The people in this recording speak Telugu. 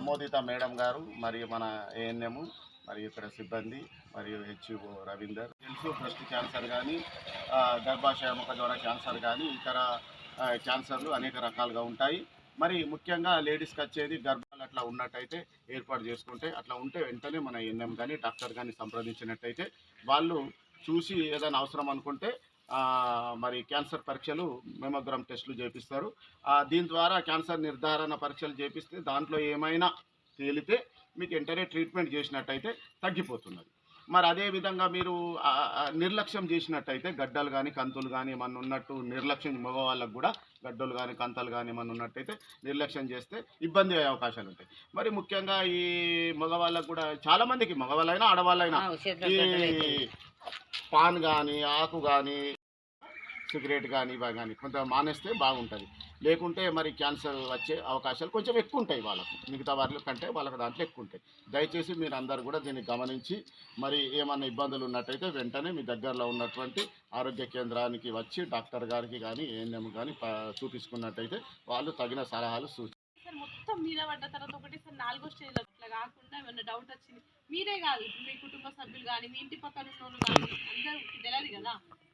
నమోదిత మేడం గారు మరియు మన ఏఎన్ఎం మరియు ఇక్కడ సిబ్బంది మరియు హెచ్ఓ రవీందర్ తెలుసు బ్రెస్ట్ క్యాన్సర్ కానీ గర్భాశయ ముఖ ద్వారా క్యాన్సర్ కానీ ఇతర క్యాన్సర్లు అనేక రకాలుగా ఉంటాయి. మరి ముఖ్యంగా లేడీస్కి వచ్చేది గర్భాలు అట్లా ఉన్నట్టయితే ఏర్పాటు చేసుకుంటే అట్లా ఉంటే వెంటనే మన ఎన్ఎం కానీ డాక్టర్ కానీ సంప్రదించినట్టయితే వాళ్ళు చూసి ఏదైనా అవసరం అనుకుంటే మరి క్యాన్సర్ పరీక్షలు మెమోగ్రామ్ టెస్టులు చేపిస్తారు. దీని ద్వారా క్యాన్సర్ నిర్ధారణ పరీక్షలు చేపిస్తే దాంట్లో ఏమైనా తేలితే మీకు వెంటనే ట్రీట్మెంట్ చేసినట్టయితే తగ్గిపోతున్నది. మరి అదే విధంగా మీరు నిర్లక్ష్యం చేసినట్టయితే గడ్డలు కానీ కంతులు కానీ ఏమన్నా ఉన్నట్టు నిర్లక్ష్యం మగవాళ్ళకు కూడా గడ్డలు కానీ కంతలు కానీ ఏమన్నా ఉన్నట్టయితే నిర్లక్ష్యం చేస్తే ఇబ్బంది అయ్యే అవకాశాలు ఉంటాయి. మరి ముఖ్యంగా ఈ మగవాళ్ళకు కూడా చాలా మందికి మగవాళ్ళైనా ఆడవాళ్ళైనా ఈ పాన్ కానీ ఆకు కానీ సిగరెట్ కానీ ఇవి కానీ కొంత మానేస్తే బాగుంటుంది. లేకుంటే మరి క్యాన్సర్ వచ్చే అవకాశాలు కొంచెం ఎక్కువ ఉంటాయి వాళ్ళకు. మిగతా వాళ్ళ కంటే వాళ్ళకి దాంట్లో ఎక్కువ ఉంటాయి దయచేసి మీరు అందరు కూడా దీన్ని గమనించి మరి ఏమన్నా ఇబ్బందులు ఉన్నట్టయితే వెంటనే మీ దగ్గరలో ఉన్నటువంటి ఆరోగ్య కేంద్రానికి వచ్చి డాక్టర్ గారికి కానీ ఏఎన్ఎం కానీ చూపించుకున్నట్టయితే వాళ్ళు తగిన సలహాలు సూచి మొత్తం మీద పడ్డ తర్వాత ఒకటి సార్ నాలుగో స్టేజ్ అట్లా కాకుండా ఏమైనా డౌట్ వచ్చింది? మీరే కాదు మీ కుటుంబ సభ్యులు కానీ మీ ఇంటి పక్కన ఉన్న వాళ్ళు కానీ అందరూ తెలియదు కదా?